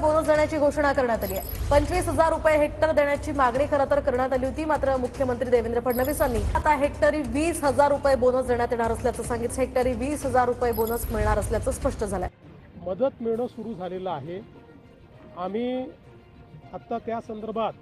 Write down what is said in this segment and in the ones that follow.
Bonus देण्याची घोषणा करण्यात आली आहे. पंचवीस हजार रुपये हेक्टर देण्याची मागणी खरं तर करण्यात आली होती. मात्र मुख्यमंत्री देवेंद्र फडणवीसांनी आता हेक्टरी वीस हजार रुपये बोनस देण्यात येणार असल्याचं सांगितलं. हेक्टरी वीस हजार रुपये बोनस मिळणार असल्याचं स्पष्ट झालंय. मदत मिळणं सुरू झालेलं आहे. आम्ही आत्ता त्या संदर्भात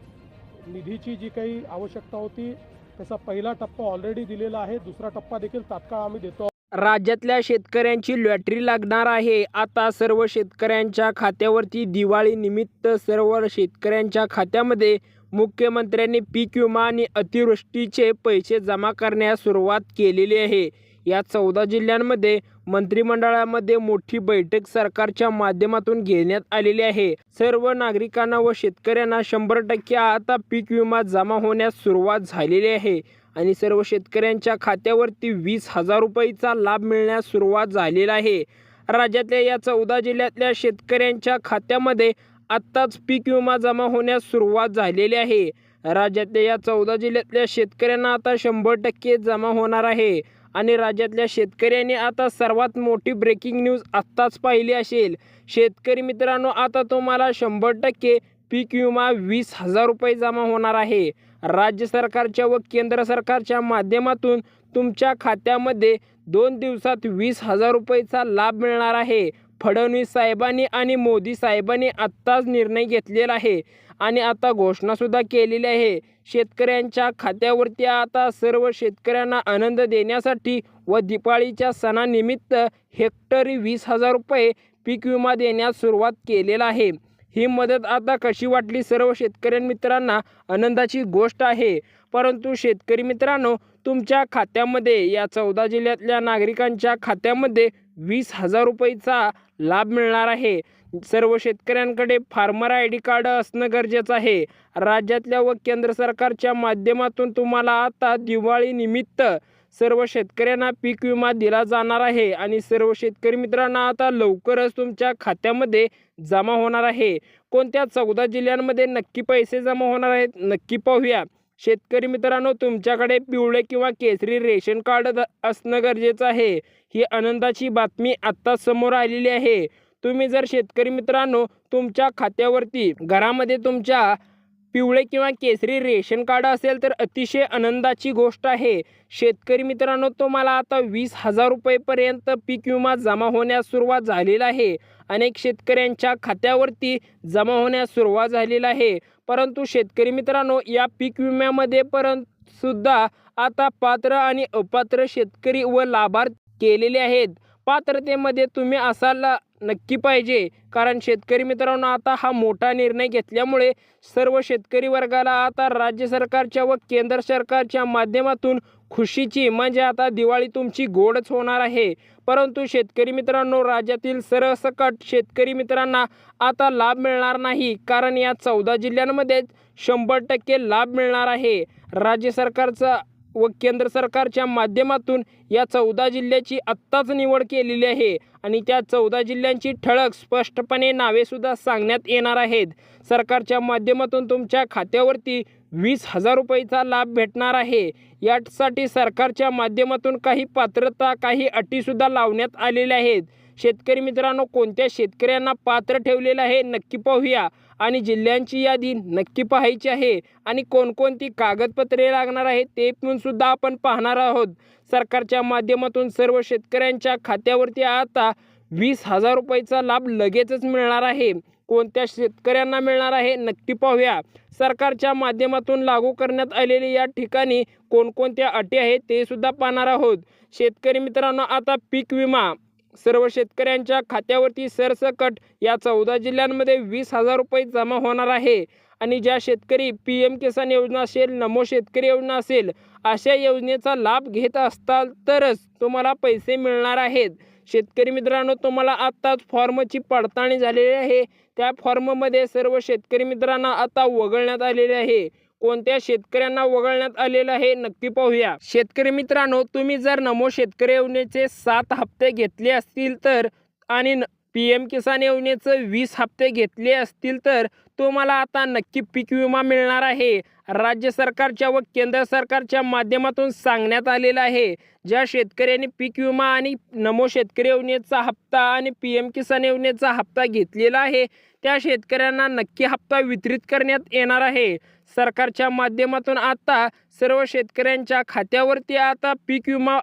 निधीची जी काही आवश्यकता होती त्याचा पहिला टप्पा ऑलरेडी दिलेला आहे. दुसरा टप्पा देखील तात्काळ आम्ही देतो. राज्यातल्या शेतकऱ्यांची लॉटरी लागणार आहे. आता सर्व शेतकऱ्यांच्या खात्यावरती दिवाळी निमित्त सर्व शेतकऱ्यांच्या खात्यामध्ये मुख्यमंत्र्यांनी पीक विमा आणि अतिवृष्टीचे पैसे जमा करण्यास सुरुवात केलेली आहे. या चौदा जिल्ह्यांमध्ये मंत्रिमंडळामध्ये मोठी बैठक सरकारच्या माध्यमातून घेण्यात आलेली आहे. सर्व नागरिकांना व शेतकऱ्यांना शंभर टक्के आता पीक विमा जमा होण्यास सुरुवात झालेली आहे. आणि सर्व शेतकऱ्यांच्या खात्यावरती वीस हजार रुपयेचा लाभ मिळण्यास सुरुवात झालेला आहे. राज्यातल्या या चौदा जिल्ह्यातल्या शेतकऱ्यांच्या खात्यामध्ये आत्ताच पीक विमा जमा होण्यास सुरुवात झालेली आहे. राज्यातल्या या चौदा जिल्ह्यातल्या शेतकऱ्यांना आता शंभर टक्के जमा होणार आहे. आणि राज्यातल्या शेतकऱ्यांनी आता सर्वात मोठी ब्रेकिंग न्यूज आत्ताच पाहिली असेल. शेतकरी मित्रांनो आता तुम्हाला शंभर टक्के पीक विमा वीस हजार रुपये जमा होणार आहे. राज्य सरकारच्या व केंद्र सरकारच्या माध्यमातून तुमच्या खात्यामध्ये दोन दिवसात वीस हजार रुपयेचा लाभ मिळणार आहे. फडणवीस साहेबांनी आणि मोदी साहेबांनी आत्ताच निर्णय घेतलेला आहे आणि आता घोषणासुद्धा केलेली आहे. शेतकऱ्यांच्या खात्यावरती आता सर्व शेतकऱ्यांना आनंद देण्यासाठी व दिपाळीच्या सणानिमित्त हेक्टरी वीस हजार रुपये पीक विमा देण्यास सुरुवात केलेला आहे. ही मदत आता कशी वाटली सर्व शेतकरी मित्रांना आनंदाची गोष्ट आहे. परंतु शेतकरी मित्रांनो तुमच्या खात्यामध्ये या चौदा जिल्ह्यातल्या नागरिकांच्या खात्यामध्ये वीस हजार रुपयेचा लाभ मिळणार आहे. सर्व शेतकऱ्यांकडे फार्मर आय डी कार्ड असणं गरजेचं आहे. राज्यातल्या व केंद्र सरकारच्या माध्यमातून तुम्हाला आता दिवाळीनिमित्त सर्व शेतकऱ्यांना पीक विमा दिला जाणार आहे आणि सर्व शेतकरी मित्रांना आता लवकरच तुमच्या खात्यामध्ये जमा होणार आहे. कोणत्या चौदा जिल्ह्यांमध्ये नक्की पैसे जमा होणार आहेत नक्की पाहूया. शेतकरी मित्रांनो तुमच्याकडे पिवळे किंवा केसरी रेशन कार्ड असणं गरजेचं आहे. ही आनंदाची बातमी आत्ता समोर आलेली आहे. तुम्ही जर शेतकरी मित्रांनो तुमच्या खात्यावरती घरामध्ये तुमच्या पिवळे किंवा केसरी रेशन कार्ड असेल तर अतिशय आनंदाची गोष्ट आहे. शेतकरी मित्रांनो तुम्हाला आता वीस हजार रुपयेपर्यंत पीक विमा जमा होण्यास सुरुवात झालेला आहे. अनेक शेतकऱ्यांच्या खात्यावरती जमा होण्यास सुरुवात झालेली आहे. परंतु शेतकरी मित्रांनो या पीक विम्यामध्ये परंत सुद्धा आता पात्र आणि अपात्र शेतकरी व लाभार्थ केलेले आहेत. पात्रतेमध्ये तुम्ही असाल नक्की पाहिजे. कारण शेतकरी मित्रांनो आता हा मोठा निर्णय घेतल्यामुळे सर्व शेतकरी वर्गाला आता राज्य सरकारच्या व केंद्र सरकारच्या माध्यमातून खुशीची म्हणजे आता दिवाळी तुमची गोडच होणार आहे. परंतु शेतकरी मित्रांनो राज्यातील सरसकट शेतकरी मित्रांना आता लाभ मिळणार नाही. कारण या चौदा जिल्ह्यांमध्ये शंभर टक्के लाभ मिळणार आहे. राज्य सरकारचा व केंद्र सरकारच्या माध्यमातून या चौदा जिल्ह्याची आत्ताच निवड केलेली आहे. आणि त्या चौदा जिल्ह्यांची ठळक स्पष्टपणे नावेसुद्धा सांगण्यात येणार आहेत. सरकारच्या माध्यमातून तुमच्या खात्यावरती वीस हजार रुपयेचा लाभ भेटणार आहे. यासाठी सरकारच्या माध्यमातून काही पात्रता काही अटीसुद्धा लावण्यात आलेल्या आहेत. शेतकरी मित्रांनो कोणत्या शेतकऱ्यांना पात्र ठेवलेलं आहे नक्की पाहूया. आणि जिल्ह्यांची यादी नक्की पाहायची आहे. आणि कोणकोणती कागदपत्रे लागणार आहेत ते पण सुद्धा आपण पाहणार आहोत. सरकारच्या माध्यमातून सर्व शेतकऱ्यांच्या खात्यावरती आता वीस हजार रुपयाचा लाभ लगेचच मिळणार आहे. कोणत्या शेतकऱ्यांना मिळणार आहे नक्की पाहूया. सरकारच्या माध्यमातून लागू करण्यात आलेले या ठिकाणी कोणकोणत्या अटी आहेत ते सुद्धा पाहणार आहोत. शेतकरी मित्रांनो आता पीक विमा. सर्व शेतकऱ्यांच्या खात्यावरती सरसकट या चौदा जिल्ह्यांमध्ये वीस हजार रुपये जमा होणार आहे. आणि ज्या शेतकरी पी एम किसान योजना असेल नमो शेतकरी योजना असेल अशा योजनेचा लाभ घेत असताल तरच तुम्हाला पैसे मिळणार आहेत. शेतकरी मित्रांनो तुम्हाला आत्ताच फॉर्मची पडताळणी झालेली आहे. त्या फॉर्ममध्ये सर्व शेतकरी मित्रांना आता वगळण्यात आलेले आहे. कोणत्या शेतकऱ्यांना वगळण्यात आलेलं आहे नक्की पाहूया. शेतकरी मित्रांनो तुम्ही जर नमो शेतकरी योजनेचे सात हप्ते घेतले असतील तर आणि पी एम किसान योजनेचं वीस हप्ते घेतले असतील तर तुम्हाला आता नक्की पीक विमा मिळणार आहे. राज्य सरकारच्या व केंद्र सरकारच्या माध्यमातून सांगण्यात आलेलं आहे. ज्या शेतकऱ्यांनी पीक विमा आणि नमो शेतकरी योजनेचा हप्ता आणि पी एम किसान योजनेचा हप्ता घेतलेला आहे त्या शेतकऱ्यांना नक्की हप्ता वितरित करण्यात येणार आहे. सरकारच्या माध्यमातून आता सर्व शेतकऱ्यांच्या खात्यावरती आता पीक विमा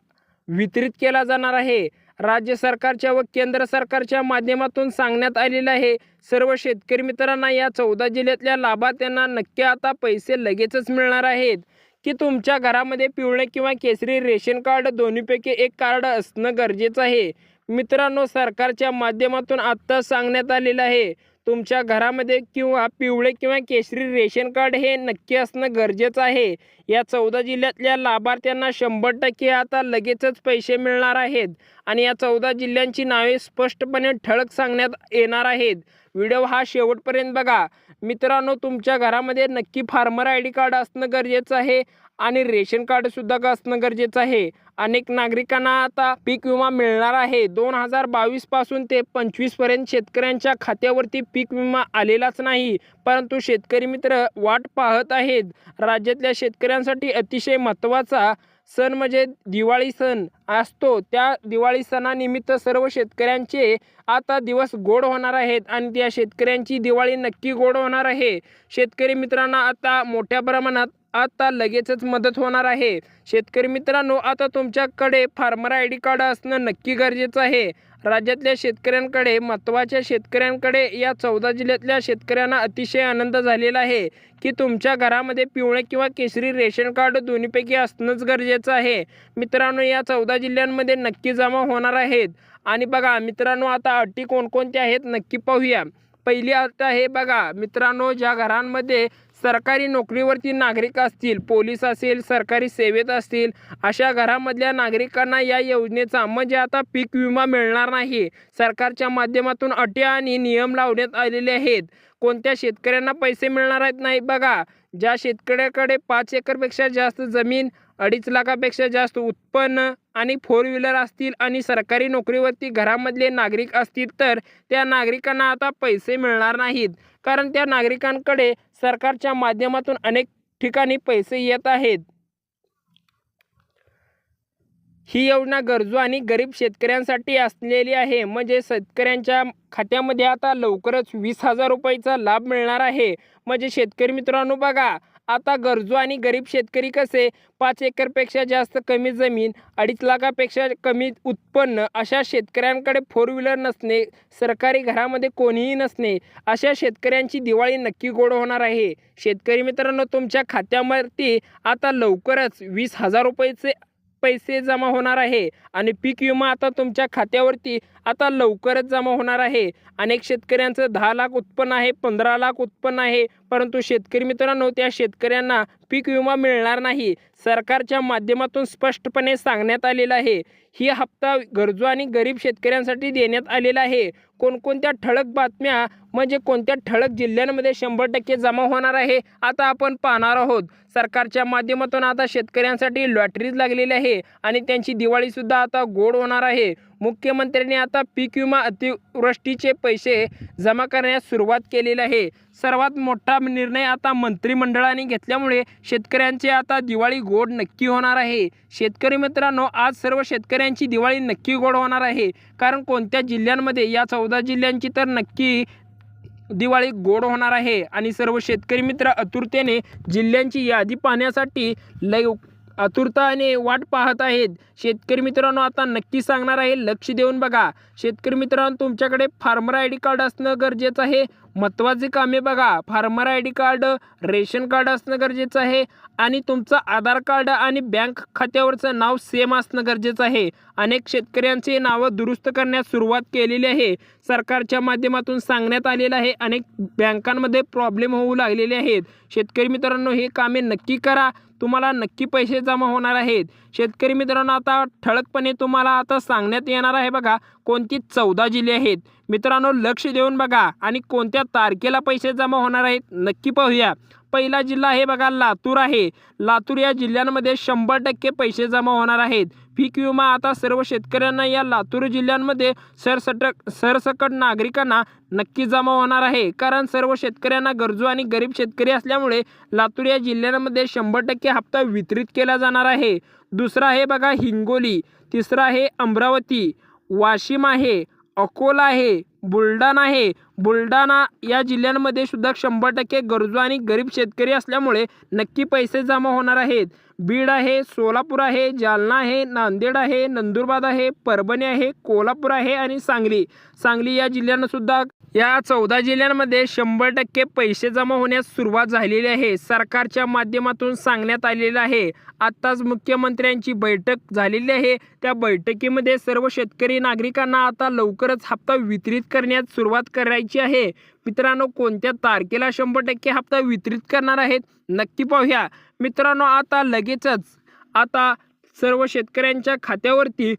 वितरित केला जाणार आहे. राज्य सरकारच्या व केंद्र सरकारच्या माध्यमातून सांगण्यात आलेलं आहे सर्व शेतकरी मित्रांना या चौदा जिल्ह्यातल्या लाभार्थ्यांना नक्की आता पैसे लगेचच मिळणार आहेत. की तुमच्या घरामध्ये पिवळे किंवा केसरी रेशन कार्ड दोन्हीपैकी एक कार्ड असणं गरजेचं आहे. मित्रांनो सरकारच्या माध्यमातून आत्ता सांगण्यात आलेलं आहे. तुमच्या घरामध्ये किंवा पिवळे किंवा केशरी रेशन कार्ड हे नक्की असणं गरजेचं आहे. या चौदा जिल्ह्यातल्या लाभार्थ्यांना शंभर टक्के आता लगेचच पैसे मिळणार आहेत. आणि या चौदा जिल्ह्यांची नावे स्पष्टपणे ठळक सांगण्यात येणार आहेत. व्हिडिओ हा शेवटपर्यंत बघा. मित्रांनो तुमच्या घरामध्ये नक्की फार्मर आय डी कार्ड असणं गरजेचं आहे आणि रेशन कार्डसुद्धा असणं गरजेचं आहे. अनेक नागरिकांना आता पीक विमा मिळणार आहे. दोन हजार बावीसपासून ते पंचवीसपर्यंत शेतकऱ्यांच्या खात्यावरती पीक विमा आलेलाच नाही. परंतु शेतकरी मित्र वाट पाहत आहेत. राज्यातल्या शेतकऱ्यांसाठी अतिशय महत्त्वाचा सण म्हणजे दिवाळी सण असतो. त्या दिवाळी सणानिमित्त सर्व शेतकऱ्यांचे आता दिवस गोड होणार आहेत आणि त्या शेतकऱ्यांची दिवाळी नक्की गोड होणार आहे. शेतकरी मित्रांना आता मोठ्या प्रमाणात आता लगेचच मदत होणार आहे. शेतकरी मित्रांनो आता तुमच्याकडे फार्मर आय डी कार्ड असणं नक्की गरजेचं आहे. राज्यातल्या शेतकऱ्यांकडे महत्त्वाच्या शेतकऱ्यांकडे या चौदा जिल्ह्यातल्या शेतकऱ्यांना अतिशय आनंद झालेला आहे की तुमच्या घरामध्ये पिवळे किंवा केशरी रेशन कार्ड दोन्हीपैकी असणंच गरजेचं आहे. मित्रांनो या चौदा जिल्ह्यांमध्ये नक्की जमा होणार आहेत. आणि बघा मित्रांनो आता अटी कोणकोणत्या आहेत नक्की पाहूया. पहिली अट आहे बघा मित्रांनो ज्या घरांमध्ये सरकारी नोकरीवरती नागरिक असतील पोलीस असेल सरकारी सेवेत असतील अशा घरामधल्या नागरिकांना या योजनेचा म्हणजे आता पीक विमा मिळणार नाही. सरकारच्या माध्यमातून अटी आणि नियम लावण्यात आलेले आहेत. कोणत्या शेतकऱ्यांना पैसे मिळणार आहेत नाही बघा. ज्या शेतकऱ्याकडे पाच एकरपेक्षा जास्त जमीन अडीच लाखापेक्षा जास्त उत्पन्न आणि फोर व्हीलर असतील आणि सरकारी नोकरीवरती घरामधले नागरिक असतील तर त्या नागरिकांना आता पैसे मिळणार नाहीत. कारण त्या नागरिकांकडे सरकारच्या माध्यमातून अनेक ठिकाणी पैसे येत आहेत. ही योजना गरजू आणि गरीब शेतकऱ्यांसाठी असलेली आहे. म्हणजे शेतकऱ्यांच्या खात्यामध्ये आता लवकरच वीस हजार रुपयाचा लाभ मिळणार आहे. म्हणजे शेतकरी मित्रांनो बघा आता गरजू आणि गरीब शेतकरी कसे? पाच एकरपेक्षा जास्त कमी जमीन अडीच लाखापेक्षा कमी उत्पन्न अशा शेतकऱ्यांकडे फोर व्हीलर नसणे सरकारी घरामध्ये कोणीही नसणे अशा शेतकऱ्यांची दिवाळी नक्की गोड होणार आहे. शेतकरी मित्रांनो तुमच्या खात्यावरती आता लवकरच वीस हजार रुपयेचे पैसे जमा होणार आहे. आणि पीक विमा आता तुमच्या खात्यावरती आता लवकरच जमा होणार आहे. अनेक शेतकऱ्यांचं दहा लाख उत्पन्न आहे पंधरा लाख उत्पन्न आहे. परंतु शेतकरी मित्रांनो त्या शेतकऱ्यांना पीक विमा मिळणार नाही. सरकारच्या माध्यमातून स्पष्टपणे सांगण्यात आलेलं आहे. ही हप्ता गरजू आणि गरीब शेतकऱ्यांसाठी देण्यात आलेला आहे. कोणकोणत्या ठळक बातम्या म्हणजे कोणत्या ठळक जिल्ह्यांमध्ये शंभर टक्के जमा होणार आहे आता आपण पाहणार आहोत. सरकारच्या माध्यमातून आता शेतकऱ्यांसाठी लॉटरीज लागलेली आहे आणि त्यांची दिवाळीसुद्धा आता गोड होणार आहे. मुख्यमंत्र्यांनी आता पीक विमा अतिवृष्टीचे पैसे जमा करण्यास सुरुवात केलेली आहे. सर्वात मोठा निर्णय आता मंत्रिमंडळाने घेतल्यामुळे शेतकऱ्यांचे आता दिवाळी गोड नक्की होणार आहे. शेतकरी मित्रांनो आज सर्व शेतकऱ्यांची दिवाळी नक्की गोड होणार आहे. कारण कोणत्या जिल्ह्यांमध्ये या चौदा जिल्ह्यांची तर नक्की दिवाळी गोड होणार आहे. आणि सर्व शेतकरी मित्र आतुरतेने जिल्ह्यांची यादी पाहण्यासाठी लय आतुरताने वाट पाहत आहेत. शेतकरी मित्रांनो आता नक्की सांगणार आहे लक्ष देऊन बघा. शेतकरी मित्रांनो तुमच्याकडे फार्मर आय डी कार्ड असणं गरजेचं आहे. महत्त्वाची कामे बघा. Farmer I D card ration card असणं गरजेचं आहे आणि तुमचं आधार कार्ड आणि बँक खात्यावरचं नाव सेम असणं गरजेचं आहे. अनेक शेतकऱ्यांचे नावं दुरुस्त करण्यास सुरुवात केलेली आहे. सरकारच्या माध्यमातून सांगण्यात आलेलं आहे अनेक बँकांमध्ये प्रॉब्लेम होऊ लागलेले आहेत. शेतकरी मित्रांनो हे कामे नक्की करा. तुम्हाला नक्की पैसे जमा होणार आहेत. शेतकरी मित्रांनो आता ठळकपणे तुम्हाला आता सांगण्यात येणार आहे बघा कोणती चौदा जिल्हे आहेत. मित्रांनो लक्ष देऊन बघा आणि कोणत्या तारखेला पैसे जमा होणार आहेत नक्की पाहूया. पहिला जिल्हा आहे बघा लातूर आहे. लातूर या जिल्ह्यांमध्ये शंभर टक्के पैसे जमा होणार आहेत. पीक विमा आता सर्व शेतकऱ्यांना या लातूर जिल्ह्यांमध्ये सरसटक सरसकट नागरिकांना नक्की जमा होणार आहे. कारण सर्व शेतकऱ्यांना गरजू आणि गरीब शेतकरी असल्यामुळे लातूर या जिल्ह्यांमध्ये शंभर टक्के हप्ता वितरित केला जाणार आहे. दुसरा आहे बघा हिंगोली. तिसरा आहे अमरावती. वाशिम आहे. अकोला आहे बुलढाणा आहे. बुलढाणा या जिल्ह्यांमध्ये सुद्धा शंभर टक्के गरजू आणि गरीब शेतकरी असल्यामुळे नक्की पैसे जमा होणार आहेत. बीड आहे सोलापूर आहे जालना आहे नांदेड आहे नंदुरबार आहे परभणी आहे कोल्हापूर आहे आणि सांगली. सांगली या जिल्ह्यांनासुद्धा या चौदा जिल्ह्यांमध्ये शंभर टक्के पैसे जमा होण्यास सुरुवात झालेली आहे. सरकारच्या माध्यमातून सांगण्यात आलेलं आहे. आत्ताच मुख्यमंत्र्यांची बैठक झालेली आहे. त्या बैठकीमध्ये सर्व शेतकरी नागरिकांना आता लवकरच हप्ता वितरित करण्यास सुरुवात करायची आहे. मित्रांनो कोणत्या तारखेला शंभर टक्के हप्ता वितरित करणार आहेत? नक्की पाहूया. मित्रांनो आता लगेचच आता सर्व शेतकऱ्यांच्या खात्यावरती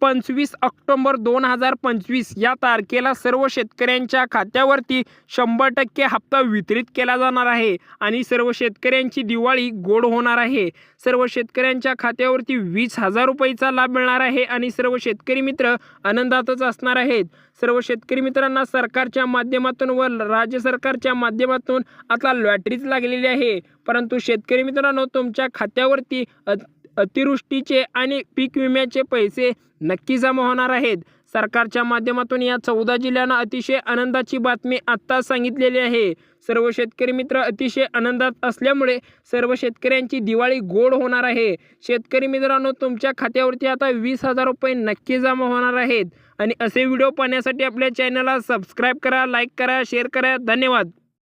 पंचवीस ऑक्टोंबर दोन हजार पंचवीस या तारखेला सर्व शेतकऱ्यांच्या खात्यावरती शंभर टक्के हप्ता वितरित केला जाणार आहे आणि सर्व शेतकऱ्यांची दिवाळी गोड होणार आहे. सर्व शेतकऱ्यांच्या खात्यावरती वीस हजार रुपयेचा लाभ मिळणार आहे आणि सर्व शेतकरी मित्र आनंदातच असणार आहेत. सर्व शेतकरी मित्रांना सरकारच्या माध्यमातून व राज्य सरकारच्या माध्यमातून आता लॉटरीच लागलेली आहे. परंतु शेतकरी मित्रांनो तुमच्या खात्यावरती अ- अतिवृष्टीचे आणि पीक विम्याचे पैसे नक्की जमा होणार आहेत. सरकारच्या माध्यमातून या चौदा जिल्ह्यांना अतिशय आनंदाची बातमी आत्ताच सांगितलेली आहे. सर्व शेतकरी मित्र अतिशय आनंदात असल्यामुळे सर्व शेतकऱ्यांची दिवाळी गोड होणार आहे. शेतकरी मित्रांनो तुमच्या खात्यावरती आता वीस हजार रुपये नक्की जमा होणार आहेत. आणि असे व्हिडिओ पाहण्यासाठी आपल्या चॅनलला सबस्क्राईब करा लाईक करा शेअर करा. धन्यवाद.